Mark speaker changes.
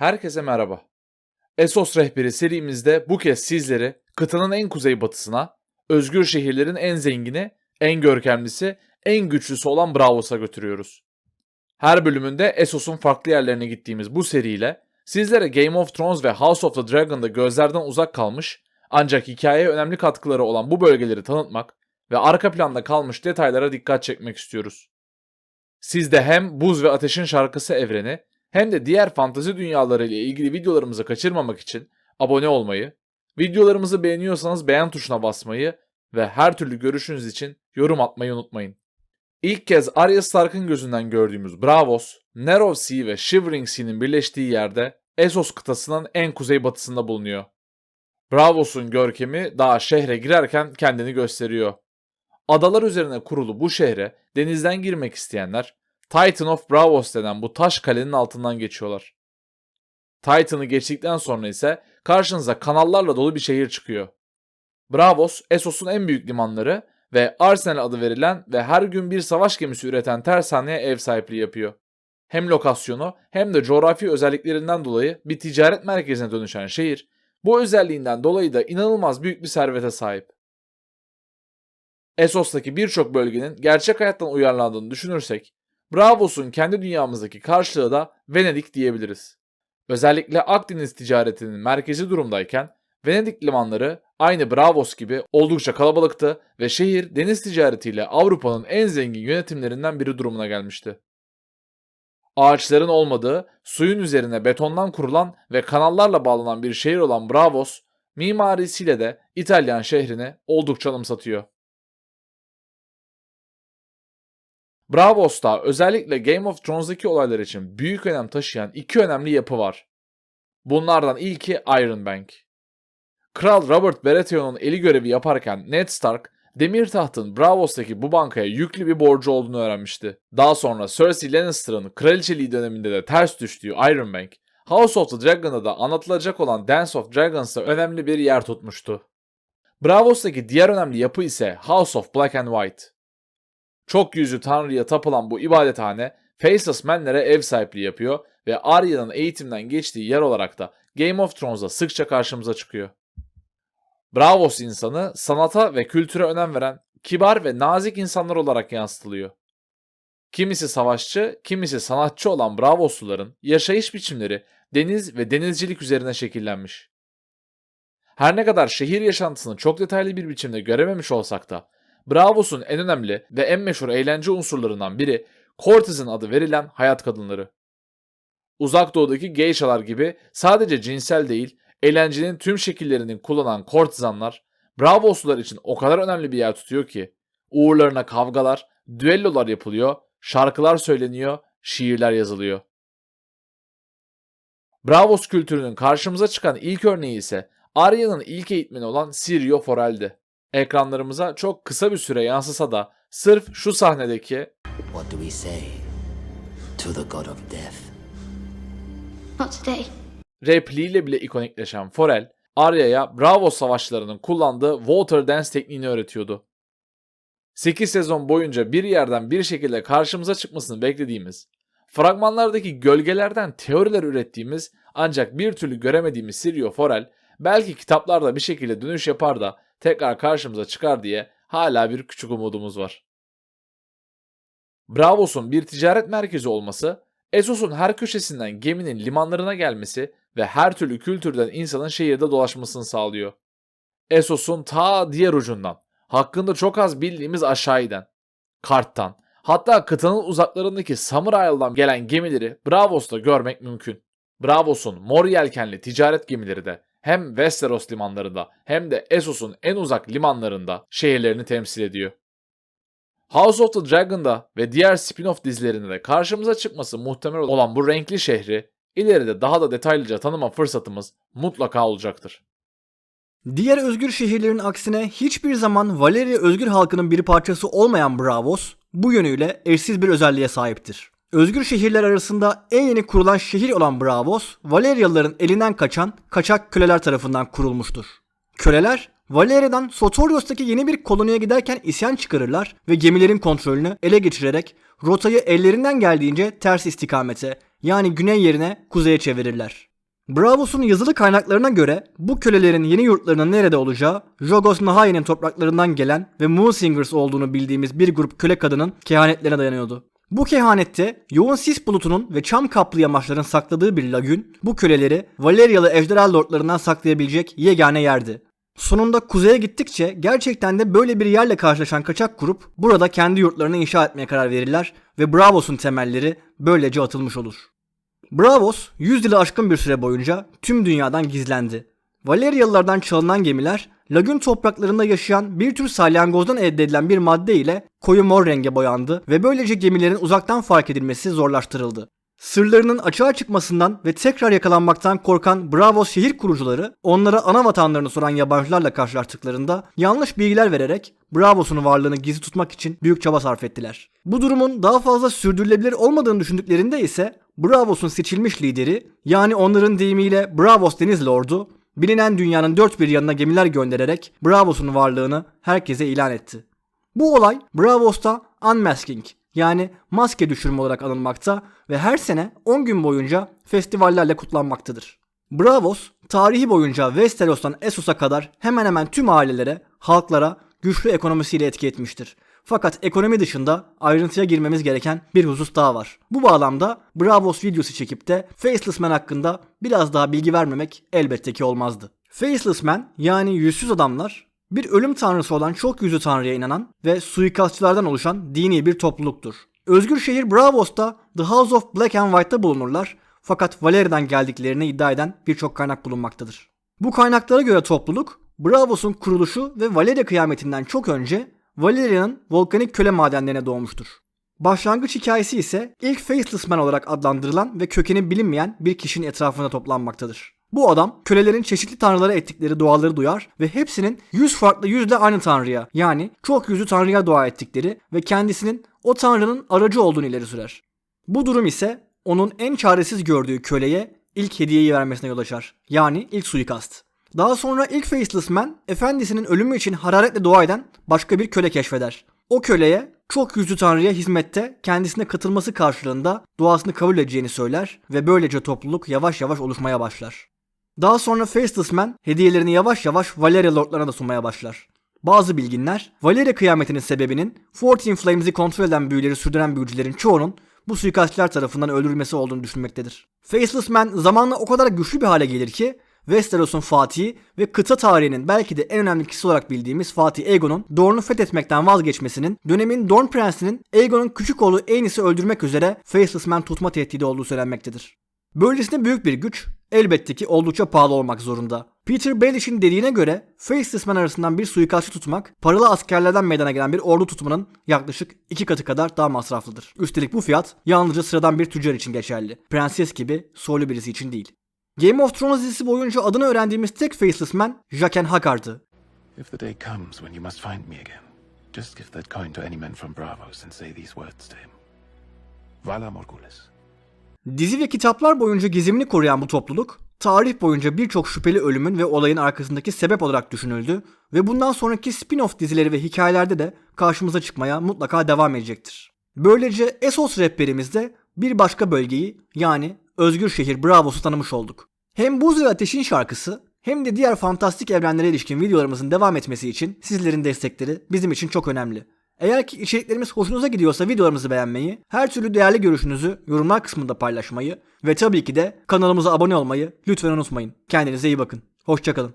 Speaker 1: Herkese merhaba. Esos Rehberi serimizde bu kez sizleri kıtanın en kuzeybatısına, özgür şehirlerin en zengini, en görkemlisi, en güçlüsü olan Bravos'a götürüyoruz. Her bölümünde Essos'un farklı yerlerine gittiğimiz bu seriyle sizlere Game of Thrones ve House of the Dragon'da gözlerden uzak kalmış ancak hikayeye önemli katkıları olan bu bölgeleri tanıtmak ve arka planda kalmış detaylara dikkat çekmek istiyoruz. Siz de hem Buz ve Ateşin Şarkısı evreni hem de diğer fantazi dünyaları ile ilgili videolarımızı kaçırmamak için abone olmayı, videolarımızı beğeniyorsanız beğen tuşuna basmayı ve her türlü görüşünüz için yorum atmayı unutmayın. İlk kez Arya Stark'ın gözünden gördüğümüz Bravos, Narrow Sea ve Shivering Sea'nin birleştiği yerde Essos kıtasının en kuzeybatısında bulunuyor. Bravos'un görkemi daha şehre girerken kendini gösteriyor. Adalar üzerine kurulu bu şehre denizden girmek isteyenler Titan of Bravos denen bu taş kalenin altından geçiyorlar. Titan'ı geçtikten sonra ise karşınıza kanallarla dolu bir şehir çıkıyor. Bravos, Essos'un en büyük limanları ve Arsenal adı verilen ve her gün bir savaş gemisi üreten tersaneye ev sahipliği yapıyor. Hem lokasyonu hem de coğrafi özelliklerinden dolayı bir ticaret merkezine dönüşen şehir, bu özelliğinden dolayı da inanılmaz büyük bir servete sahip. Essos'taki birçok bölgenin gerçek hayattan uyarlandığını düşünürsek, Bravos'un kendi dünyamızdaki karşılığı da Venedik diyebiliriz. Özellikle Akdeniz ticaretinin merkezi durumdayken Venedik limanları aynı Bravos gibi oldukça kalabalıktı ve şehir deniz ticaretiyle Avrupa'nın en zengin yönetimlerinden biri durumuna gelmişti. Ağaçların olmadığı, suyun üzerine betondan kurulan ve kanallarla bağlanan bir şehir olan Bravos, mimarisiyle de İtalyan şehrini oldukça anımsatıyor. Bravos'ta özellikle Game of Thrones'daki olaylar için büyük önem taşıyan iki önemli yapı var. Bunlardan ilki Iron Bank. Kral Robert Baratheon'un eli görevi yaparken Ned Stark, Demir Taht'ın Bravos'taki bu bankaya yüklü bir borcu olduğunu öğrenmişti. Daha sonra Cersei Lannister'ın kraliçeliği döneminde de ters düştüğü Iron Bank, House of the Dragon'da da anlatılacak olan Dance of Dragons'ta önemli bir yer tutmuştu. Bravos'taki diğer önemli yapı ise House of Black and White. Çok yüzlü tanrıya tapılan bu ibadethane Faceless Man'lere ev sahipliği yapıyor ve Arya'nın eğitimden geçtiği yer olarak da Game of Thrones'da sıkça karşımıza çıkıyor. Bravos insanı sanata ve kültüre önem veren kibar ve nazik insanlar olarak yansıtılıyor. Kimisi savaşçı, kimisi sanatçı olan Bravosluların yaşayış biçimleri deniz ve denizcilik üzerine şekillenmiş. Her ne kadar şehir yaşantısını çok detaylı bir biçimde görememiş olsak da Bravos'un en önemli ve en meşhur eğlence unsurlarından biri Courtesan adı verilen hayat kadınları. Uzak doğudaki geishalar gibi sadece cinsel değil, eğlencenin tüm şekillerini kullanan kortizanlar, Bravoslular için o kadar önemli bir yer tutuyor ki, uğurlarına kavgalar, düellolar yapılıyor, şarkılar söyleniyor, şiirler yazılıyor. Bravos kültürünün karşımıza çıkan ilk örneği ise Arya'nın ilk eğitmeni olan Sirio Forel'di. Ekranlarımıza çok kısa bir süre yansısa da sırf şu sahnedeki
Speaker 2: What do we say to the god of death?
Speaker 3: Not today.
Speaker 1: repliğiyle bile ikonikleşen Forel, Arya'ya Bravo savaşlarının kullandığı Water Dance tekniğini öğretiyordu. 8 sezon boyunca bir yerden bir şekilde karşımıza çıkmasını beklediğimiz, fragmanlardaki gölgelerden teoriler ürettiğimiz ancak bir türlü göremediğimiz Sirio Forel, belki kitaplarda bir şekilde dönüş yapar da tekrar karşımıza çıkar diye hala bir küçük umudumuz var. Bravos'un bir ticaret merkezi olması, Essos'un her köşesinden geminin limanlarına gelmesi ve her türlü kültürden insanın şehirde dolaşmasını sağlıyor. Essos'un ta diğer ucundan, hakkında çok az bildiğimiz aşağıdan, Kart'tan, hatta kıtanın uzaklarındaki Summer Isle'dan gelen gemileri Bravos'ta görmek mümkün. Bravos'un mor yelkenli ticaret gemileri de hem Westeros limanlarında hem de Essos'un en uzak limanlarında şehirlerini temsil ediyor. House of the Dragon'da ve diğer spin-off dizilerinde de karşımıza çıkması muhtemel olan bu renkli şehri ileride daha da detaylıca tanıma fırsatımız mutlaka olacaktır.
Speaker 4: Diğer özgür şehirlerin aksine hiçbir zaman Valeria özgür halkının bir parçası olmayan Bravos bu yönüyle eşsiz bir özelliğe sahiptir. Özgür şehirler arasında en yeni kurulan şehir olan Bravos, Valerialıların elinden kaçan kaçak köleler tarafından kurulmuştur. Köleler, Valeria'dan Sotorios'taki yeni bir koloniye giderken isyan çıkarırlar ve gemilerin kontrolünü ele geçirerek rotayı ellerinden geldiğince ters istikamete yani güney yerine kuzeye çevirirler. Bravos'un yazılı kaynaklarına göre bu kölelerin yeni yurtlarının nerede olacağı Jogos Nahai'nin topraklarından gelen ve Moonsingers olduğunu bildiğimiz bir grup köle kadının kehanetlerine dayanıyordu. Bu kehanette yoğun sis bulutunun ve çam kaplı yamaçların sakladığı bir lagün bu köleleri Valeryalı ejderha lordlarından saklayabilecek yegane yerdi. Sonunda kuzeye gittikçe gerçekten de böyle bir yerle karşılaşan kaçak grup burada kendi yurtlarını inşa etmeye karar verirler ve Bravos'un temelleri böylece atılmış olur. Bravos 100 yılı aşkın bir süre boyunca tüm dünyadan gizlendi. Valeryalılardan çalınan gemiler lagün topraklarında yaşayan bir tür salyangozdan elde edilen bir madde ile koyu mor renge boyandı ve böylece gemilerin uzaktan fark edilmesi zorlaştırıldı. Sırlarının açığa çıkmasından ve tekrar yakalanmaktan korkan Bravos şehir kurucuları onlara ana vatanlarını soran yabancılarla karşılaştıklarında yanlış bilgiler vererek Bravos'un varlığını gizli tutmak için büyük çaba sarf ettiler. Bu durumun daha fazla sürdürülebilir olmadığını düşündüklerinde ise Bravos'un seçilmiş lideri yani onların deyimiyle Bravos Deniz Lordu bilinen dünyanın dört bir yanına gemiler göndererek Bravos'un varlığını herkese ilan etti. Bu olay Bravos'ta Unmasking yani maske düşürme olarak anılmakta ve her sene 10 gün boyunca festivallerle kutlanmaktadır. Bravos, tarihi boyunca Westeros'tan Essos'a kadar hemen hemen tüm ailelere, halklara güçlü ekonomisiyle etki etmiştir. Fakat ekonomi dışında ayrıntıya girmemiz gereken bir husus daha var. Bu bağlamda Bravos videosu çekip de Faceless Man hakkında biraz daha bilgi vermemek elbette ki olmazdı. Faceless Man yani yüzsüz adamlar bir ölüm tanrısı olan çok yüzlü tanrıya inanan ve suikastçılardan oluşan dini bir topluluktur. Özgür şehir Bravos'ta The House of Black and White'da bulunurlar fakat Valeri'den geldiklerini iddia eden birçok kaynak bulunmaktadır. Bu kaynaklara göre topluluk Bravos'un kuruluşu ve Valeria kıyametinden çok önce Valeria'nın volkanik köle madenlerine doğmuştur. Başlangıç hikayesi ise ilk Faceless Man olarak adlandırılan ve kökeni bilinmeyen bir kişinin etrafında toplanmaktadır. Bu adam kölelerin çeşitli tanrılara ettikleri duaları duyar ve hepsinin yüz farklı yüzle aynı tanrıya yani çok yüzlü tanrıya dua ettikleri ve kendisinin o tanrının aracı olduğunu ileri sürer. Bu durum ise onun en çaresiz gördüğü köleye ilk hediyeyi vermesine yol açar. Yani ilk suikast. Daha sonra ilk Faceless Man efendisinin ölümü için hararetle dua eden başka bir köle keşfeder. O köleye çok yüzlü tanrıya hizmette kendisine katılması karşılığında duasını kabul edeceğini söyler ve böylece topluluk yavaş yavaş oluşmaya başlar. Daha sonra Faceless Man hediyelerini yavaş yavaş Valeria Lordlarına da sunmaya başlar. Bazı bilginler Valeria kıyametinin sebebinin Fourteen Flames'i kontrol eden büyüleri sürdüren büyücülerin çoğunun bu suikastçılar tarafından öldürülmesi olduğunu düşünmektedir. Faceless Man zamanla o kadar güçlü bir hale gelir ki Westeros'un Fatihi ve kıta tarihinin belki de en önemli kişisi olarak bildiğimiz Fatih Aegon'un Dorne'u fethetmekten vazgeçmesinin dönemin Dorne Prensi'nin Aegon'un küçük oğlu Aenys'i öldürmek üzere Faceless Man tutma tehdidi olduğu söylenmektedir. Böylesine büyük bir güç elbette ki oldukça pahalı olmak zorunda. Peter Baelish'in dediğine göre Faceless Man arasından bir suikastçı tutmak paralı askerlerden meydana gelen bir ordu tutmanın yaklaşık iki katı kadar daha masraflıdır. Üstelik bu fiyat yalnızca sıradan bir tüccar için geçerli. Prenses gibi soylu birisi için değil. Game of Thrones dizisi boyunca adını öğrendiğimiz tek Faceless Man Jaqen H'kar'dı.
Speaker 5: If the day comes when you must find me again, just give that coin to any man from Bravos and say these words to him. Vala Morgulis.
Speaker 4: Dizi ve kitaplar boyunca gizemini koruyan bu topluluk, tarih boyunca birçok şüpheli ölümün ve olayın arkasındaki sebep olarak düşünüldü ve bundan sonraki spin-off dizileri ve hikayelerde de karşımıza çıkmaya mutlaka devam edecektir. Böylece Essos rehberimizde bir başka bölgeyi yani Özgür Şehir Bravos'u tanımış olduk. Hem Buz ve Ateş'in şarkısı hem de diğer fantastik evrenlere ilişkin videolarımızın devam etmesi için sizlerin destekleri bizim için çok önemli. Eğer ki içeriklerimiz hoşunuza gidiyorsa videolarımızı beğenmeyi, her türlü değerli görüşünüzü yorumlar kısmında paylaşmayı ve tabii ki de kanalımıza abone olmayı lütfen unutmayın. Kendinize iyi bakın. Hoşçakalın.